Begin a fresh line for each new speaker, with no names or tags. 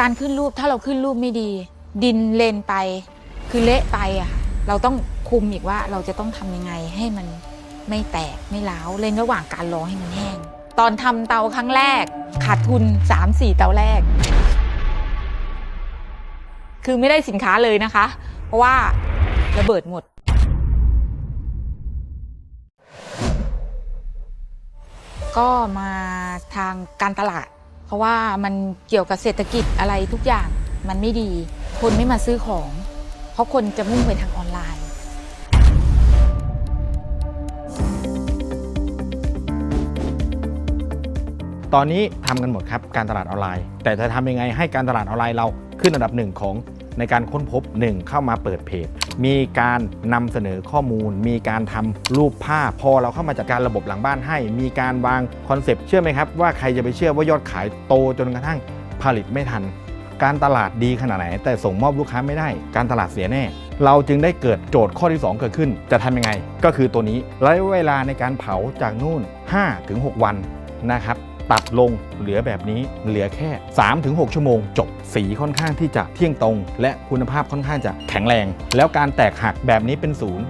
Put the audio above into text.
การขึ้นรูปถ้าเราขึ้นรูปไม่ดี ดินเลนไปคือเละไปอะเราต้องคุมอีกว่าเราจะต้องทำยังไงให้มันไม่แตกไม่ร้าวเลนระหว่างการรอให้มันแห้ง ตอนทำเตาครั้งแรก ขาดทุน 3-4 เตาแรก คือไม่ได้สินค้าเลยนะคะ เพราะว่าระเบิดหมดก็มาทางการตลาด เพราะว่ามันเกี่ยวกับเศรษฐกิจอะไรทุกอย่างมันไม่ดี คนไม่มาซื้อของ เพราะคนจะมุ่งไปทางออนไลน์
ตอนนี้ทำกันหมดครับการตลาดออนไลน์ แต่จะทำยังไงให้การตลาดออนไลน์เราขึ้นอันดับหนึ่งของในการค้นพบหนึ่งเข้ามาเปิดเพจ มีการนำเสนอข้อมูล มีการทำรูปภาพ พอเราเข้ามาจัดการระบบหลังบ้านให้ มีการวางคอนเซปต์เชื่อไหมครับ ว่าใครจะไปเชื่อว่ายอดขายโตจนกระทั่งผลิตไม่ทัน การตลาดดีขนาดไหน แต่ส่งมอบลูกค้าไม่ได้ การตลาดเสียแน่ เราจึงได้เกิดโจทย์ข้อที่ 2 เกิดขึ้น จะทำยังไง ก็คือตัวนี้ระยะเวลาในการเผาจากนู่น 5-6 วันนะครับ ตัดลงเหลือแบบนี้เหลือแค่ 3-6 ชั่วโมง จบสีค่อนข้างที่จะเที่ยงตรง และคุณภาพค่อนข้างจะแข็งแรง แล้วการแตกหักแบบนี้เป็นศูนย์